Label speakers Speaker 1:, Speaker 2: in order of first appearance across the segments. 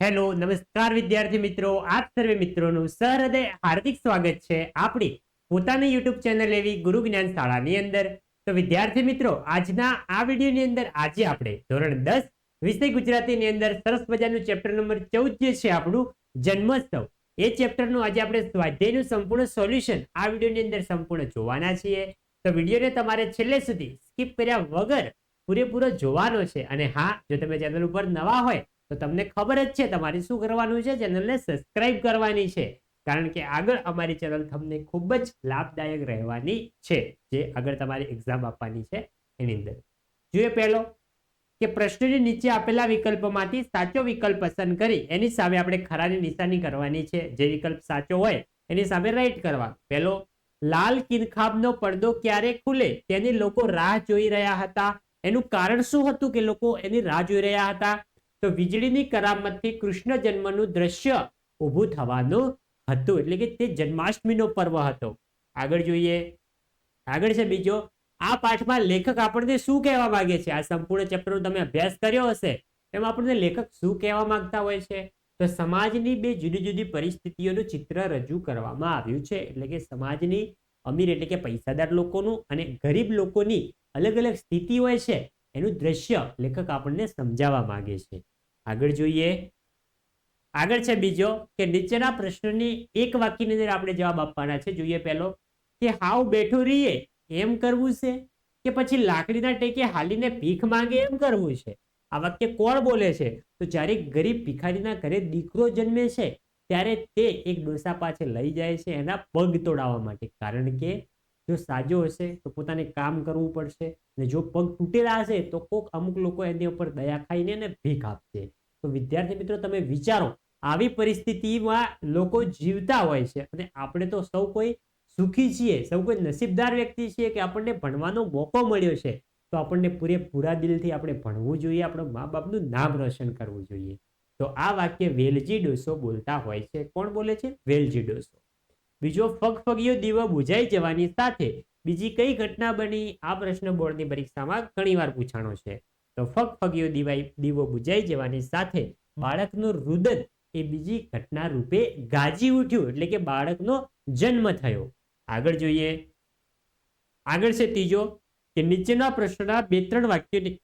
Speaker 1: Hello નમસ્કાર વિદ્યાર્થી મિત્રો. આપ સર્વે મિત્રોનું સહૃદય હાર્દિક સ્વાગત છે આપણી પોતાની યુટ્યુબ ચેનલ એવી ગુરુ જ્ઞાન શાળાની અંદર. તો વિદ્યાર્થી મિત્રો, આજના આ વિડીયોની અંદર આજે આપણે ધોરણ દસ વિષય ગુજરાતીની અંદર સરસ મજાનું ચેપ્ટર નંબર ચૌદ જે છે આપણું જન્મોત્સવ. એ ચેપ્ટરનું આજે આપણે સ્વાધ્યાયનું સંપૂર્ણ સોલ્યુશન આ વિડીયોની અંદર સંપૂર્ણ જોવાના છીએ. તો વિડીયોને તમારે છેલ્લે સુધી સ્કીપ કર્યા વગર પૂરેપૂરો જોવાનો છે. અને હા, જો તમે ચેનલ ઉપર નવા હોય તો તમને ખબર જ છે તમારે શું કરવાનું છે? ચેનલને સબસ્ક્રાઇબ કરવાની છે. કારણ કે આગળ અમારી ચેનલ તમને ખૂબ જ લાભદાયક રહેવાની છે, જે આગળ તમારી એક્ઝામ આપવાની છે એની અંદર. જોઈએ પહેલો, કે પ્રશ્નની નીચે આપેલા વિકલ્પમાંથી સાચો વિકલ્પ પસંદ કરી એની સામે આપણે ખરાની નિશાની કરવાની છે. જે વિકલ્પ સાચો હોય એની સામે રાઈટ કરવા પહેલો, લાલ કિનખાબનો પડદો ક્યારે ખુલે? તેની લોકો રાહ જોઈ રહ્યા હતા. એનું કારણ શું હતું કે લોકો એની રાહ જોઈ રહ્યા હતા? તો વીજળીની કરામતથી કૃષ્ણ જન્મનું દ્રશ્ય ઊભું થવાનું હતું. એટલે કે તે જન્માષ્ટમીનો પર્વ હતો. આગળ જોઈએ. આગળ છે બીજો. આ પાઠમાં લેખક આપણને શું કહેવા માંગે છે? આ સંપૂર્ણ ચેપ્ટરનો તમે અભ્યાસ કર્યો હશે. એમાં આપણને લેખક શું કહેવા માંગતા હોય છે? તો સમાજની બે જુદી જુદી પરિસ્થિતિઓનું ચિત્ર રજૂ કરવામાં આવ્યું છે. એટલે કે સમાજની અમીર એટલે કે પૈસાદાર લોકોનું અને ગરીબ લોકોની અલગ અલગ સ્થિતિ હોય છે. એનું દ્રશ્ય લેખક આપણને સમજાવવા માંગે છે. આગળ જોઈએ. આગળ છે બીજો કે નીચેના પ્રશ્નની એક વાક્યની અંદર આપણે જવાબ આપવાના છે. જોઈએ પહેલો કે હાવ બેઠું રહીએ એમ કરવું છે કે પછી લાકડીના ટેકે હાલીને ભીખ માંગે એમ કરવું છે? આ વાક્ય કોણ બોલે છે? તો જ્યારે ગરીબ ભિખારીના ઘરે દીકરો જન્મે છે, ત્યારે તે એક ડોસા પાસે લઈ જાય છે એના પગ તોડાવવા માટે. કારણ કે જો સાજો હશે તો પોતાને કામ કરવું પડશે અને જો પગ તૂટેલા હશે તો કોક અમુક લોકો એની ઉપર દયા ખાઈને એને ભીખ આપશે. તો વિદ્યાર્થી મિત્રો, તમે વિચારો, આવી પરિસ્થિતિમાં લોકો જીવતા હોય છે અને આપણે તો સૌ કોઈ સુખી છીએ, સૌ કોઈ નસીબદાર વ્યક્તિ છીએ કે આપણને ભણવાનો મોકો મળ્યો છે, તો આપણને પૂરેપૂરા દિલથી આપણે ભણવું જોઈએ, આપણા મા બાપનું નામ રોશન કરવું જોઈએ. તો આ વાક્ય વેલજી ડોસો બોલતા હોય છે. કોણ બોલે છે? વેલજી ડોસો. બીજો ફગફગીયો દીવો બુઝાઈ જવાની સાથે બીજી કઈ ઘટના બની? આ પ્રશ્ન બોર્ડની પરીક્ષામાં ઘણીવાર પૂછાણો છે. તો ફગફગીયો દીવાઈ, દીવો બુઝાઈ જવાની સાથે બાળકનું રુદન એ બીજી ઘટના રૂપે ગાજી ઉઠ્યું એટલે કે બાળકનો જન્મ થયો. આગળ જોઈએ. આગળ છે ત્રીજો કે નીચેના પ્રશ્નના બે ત્રણ વાક્યોની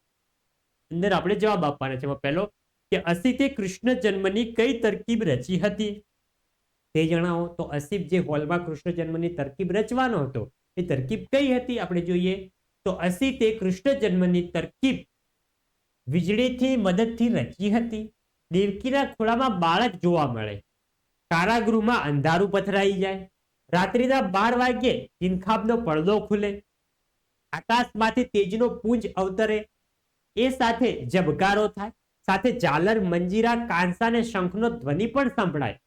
Speaker 1: અંદર આપણે જવાબ આપવાના છે. પહેલો કે અસિતે કૃષ્ણ જન્મની કઈ તરકીબ રચી હતી? તે જણાવો. તો અસીફ જે હોલમાં કૃષ્ણ જન્મની તરકીબ રચવાનો હતો, એ તરકીબ કઈ હતી આપણે જોઈએ? તો અસીતે કૃષ્ણ જન્મની તરકીબ વીજળીથી મદદથી રચી હતી. દેવકીના ખોળામાં બાળક જોવા મળે. કારાગૃહમાં અંધારું પથરાઈ જાય. રાત્રિના બાર વાગ્યે ઇનખાબનો પડદો ખુલે. આકાશમાંથી તેજનો પૂંજ અવતરે. એ સાથે જબકારો થાય. સાથે ઝાલર મંજીરા કાંસા અને શંખનો ધ્વનિ પણ સંભળાય.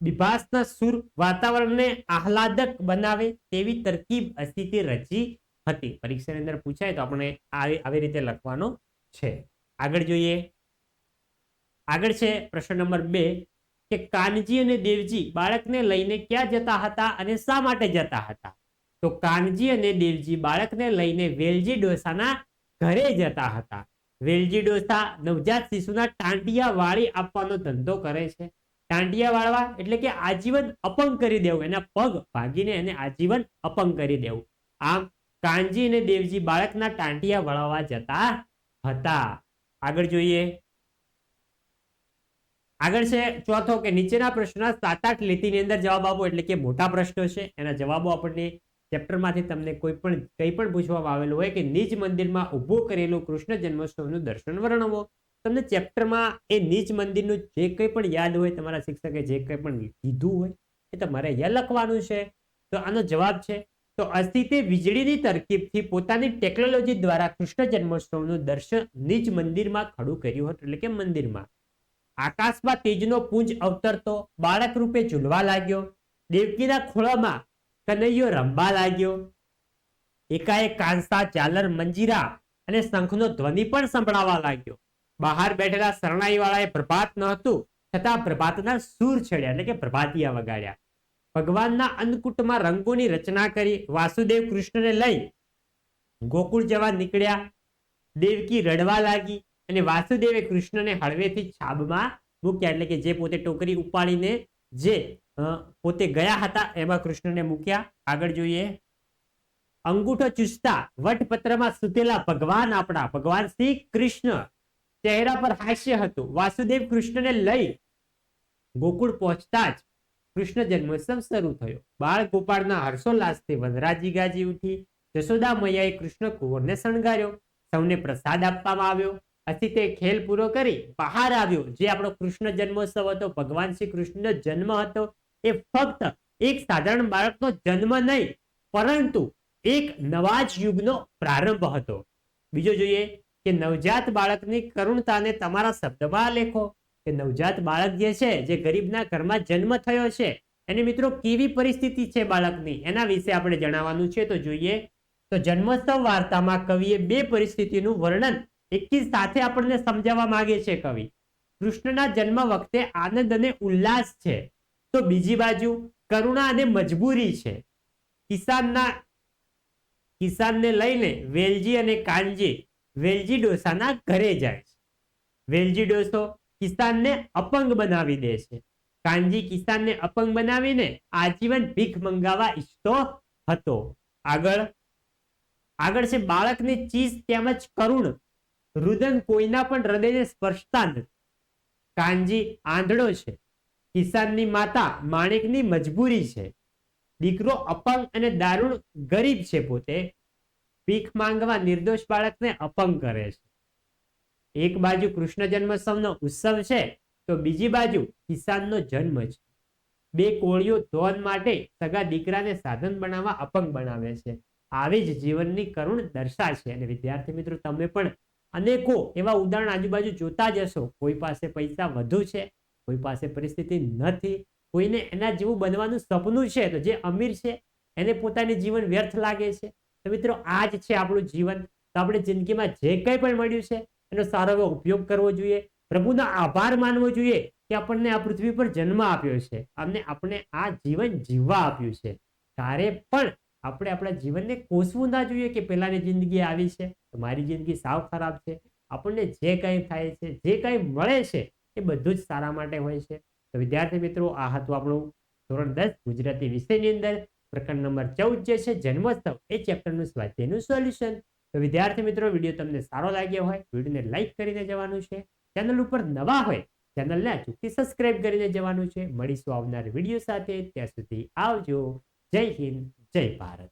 Speaker 1: બિભાસના સુર વાતાવરણને આહલાદક બનાવે તેવી તરકીબ અસ્થિતિ રચી હતી. પરીક્ષાની અંદર પૂછાય તો આપણે આવી રીતે લખવાનો છે. આગળ જોઈએ. આગળ છે પ્રશ્ન નંબર બે કે કાનજી અને દેવજી બાળકને લઈને ક્યાં જતા હતા અને શા માટે જતા હતા? તો કાનજી અને દેવજી બાળકને લઈને વેલજી ડોસાના ઘરે જતા હતા. વેલજી ડોસા નવજાત શિશુના ટાંટિયા વાળી આપવાનો ધંધો કરે છે. ટાંટિયા વાળવા એટલે કે આજીવન અપંગ કરી દેવું. એના પગ ભાગીને એને આજીવન અપંગ કરી દેવું. આમ કાનજી અને દેવજી બાળકના ટાંટિયા વળાવવા જતા હતા. આગળ જોઈએ. આગળ છે ચોથો કે નીચેના પ્રશ્નના સાત આઠ લીટીની અંદર જવાબ આપો એટલે કે મોટા પ્રશ્નો છે. એના જવાબો આપણને ચેપ્ટરમાંથી તમને કોઈ પણ, કંઈ પણ પૂછવામાં આવેલું હોય કે નિજ મંદિરમાં ઊભો કરેલું કૃષ્ણ જન્મોત્સવનું દર્શન વર્ણવો. તમને ચેપ્ટરમાં એ નીચ મંદિરનું જે કંઈ પણ યાદ હોય, તમારા શિક્ષકે જે કંઈ પણ કીધું હોય, એ તમારે અહીંયા લખવાનું છે. તો આનો જવાબ છે, તો અસ્થિતે વીજળીની તરકીબથી પોતાની ટેકનોલોજી દ્વારા કૃષ્ણ જન્મોત્સવનું દર્શન નીચ મંદિરમાં ખડું કર્યું હતું. એટલે કે મંદિરમાં. આકાશમાં તેજનો પુંજ અવતરતો બાળક રૂપે ઝૂલવા લાગ્યો. દેવકીના ખોળામાં કનૈયો રમવા લાગ્યો. એકાએક કાંસા, ચાલર, મંજીરા અને શંખનો ધ્વનિ પણ સંભળાવા લાગ્યો. બહાર બેઠેલા શરણાઈ વાળાએ પ્રભાત ન છતાં પ્રભાતના સૂર છેડ્યા એટલે કે પ્રભાતિયા વગાડ્યા. ભગવાનના અન્નકૂટમાં રંગોની રચના કરી વાસુદેવ કૃષ્ણને લઈ ગોકુળ જવા નીકળ્યા. દેવકી રડવા લાગી અને વાસુદેવે કૃષ્ણને હળવેથી છાબમાં મૂક્યા, એટલે કે જે પોતે ટોકરી ઉપાડીને જે પોતે ગયા હતા એમાં કૃષ્ણને મૂક્યા. આગળ જોઈએ. અંગૂઠો ચૂસતા વટપત્રમાં સુતેલા ભગવાન આપણા, ભગવાન શ્રી કૃષ્ણ. ચહેરા પર હાસ્ય હતું. વાસુદેવ કૃષ્ણને લઈ ગોકુળ પહોંચતા જ કૃષ્ણ જન્મોત્સવ શરૂ થયો. બાળ ગોપાળના હર્ષોલ્લાસથી વનરાજી ગાજી ઉઠી. જશોદા મૈયાએ કૃષ્ણ કુંવરને શણગાર્યો. સૌને પ્રસાદ આપવામાં આવ્યો. આથી તે ખેલ પૂરો કરી બહાર આવ્યો. જે આપણો કૃષ્ણ જન્મોત્સવ હતો, ભગવાન શ્રી કૃષ્ણનો જન્મ હતો, એ ફક્ત એક સાધારણ બાળકનો જન્મ નહીં, પરંતુ એક નવા જ યુગનો પ્રારંભ હતો. બીજો જોઈએ કે નવજાત બાળકની કરુણતાને તમારા શબ્દમાં લેખો. કે નવજાત બાળક જે છે, જે ગરીબના ઘરમાં જન્મ થયો છે, એની મિત્રો કેવી પરિસ્થિતિ છે બાળકની? એના વિશે આપણે જણાવવાનું છે. તો જોઈએ. તો જન્મોત્સવ વાર્તામાં કવિએ બે પરિસ્થિતિનું વર્ણન એકી સાથે આપણને સમજાવવા માંગે છે કવિ. કૃષ્ણના જન્મ વખતે આનંદ અને ઉલ્લાસ છે. તો બીજી બાજુ કરુણા અને મજબૂરી છે. કિસાનના, કિસાનને લઈને વેલજી અને કાનજી વેલજી ડોસાના ઘરે જાય છે. વેલજી ડોસો કિસાનને અપંગ બનાવી દે છે. કાનજી કિસાનને અપંગ બનાવીને આજીવન ભીખ મંગાવવા ઈચ્છતો હતો. આગળ આગળ છે બાળકની ચીજ તેમજ કરુણ. રુદન કોઈના પણ હૃદયને સ્પર્શતા નથી. કાનજી આંધળો છે. કિસાનની માતા માણેકની મજબૂરી છે. દીકરો અપંગ અને દારૂણ ગરીબ છે પોતે. ભીખ માંગવા નિર્દોષ બાળકને અપંગ કરે છે. એક બાજુ કૃષ્ણ જન્મોત્સવનો ઉત્સવ છે, તો બીજી બાજુ કિસાનનો જન્મ છે. બે કોળીઓ ધોન માટે સગા દીકરાને સાધન બનાવવા અપંગ બનાવે છે. આવી જ જીવનની કરુણ દર્શા છે. અને વિદ્યાર્થી મિત્રો, તમે પણ અનેકો એવા ઉદાહરણ આજુબાજુ જોતા જ હશો. કોઈ પાસે પૈસા વધુ છે, કોઈ પાસે પરિસ્થિતિ નથી, કોઈને એના જેવું બનવાનું સપનું છે, તો જે અમીર છે, એને પોતાની જીવન વ્યર્થ લાગે છે. તો મિત્રો આ જ છે આપણું જીવન. તો આપણે જિંદગીમાં જે કંઈ પણ મળ્યું છે, એનો સારો એવો ઉપયોગ કરવો જોઈએ. પ્રભુનો આભાર માનવો જોઈએ કે આપણને આ પૃથ્વી પર જન્મ આપ્યો છે. અમને આપણે આ જીવન જીવવા આપ્યું છે. ત્યારે પણ આપણે આપણા જીવનને કોસવું ના જોઈએ કે પહેલાની જિંદગી આવી છે, તો મારી જિંદગી સાવ ખરાબ છે. આપણને જે કંઈ થાય છે, જે કંઈ મળે છે, એ બધું જ સારા માટે હોય છે. તો વિદ્યાર્થી મિત્રો, આ હતું આપણું ધોરણ દસ ગુજરાતી વિષયની અંદર. પ્રકરણ નંબર ચૌદ જે છે, જન્મોત્સવ, એ ચેપ્ટરનું સ્વાધ્યાયનું સોલ્યુશન તો વિદ્યાર્થી મિત્રો, વીડિયો તમને સારો લાગ્યો હોય, વિડીયોને લાઈક કરીને જવાનું છે. ચેનલ ઉપર નવા હોય, ચેનલને અચૂકથી સબસ્ક્રાઇબ કરીને જવાનું છે. મળીશું આવનાર વીડિયો સાથે. ત્યાં સુધી આવજો. જય હિન્દ, જય ભારત.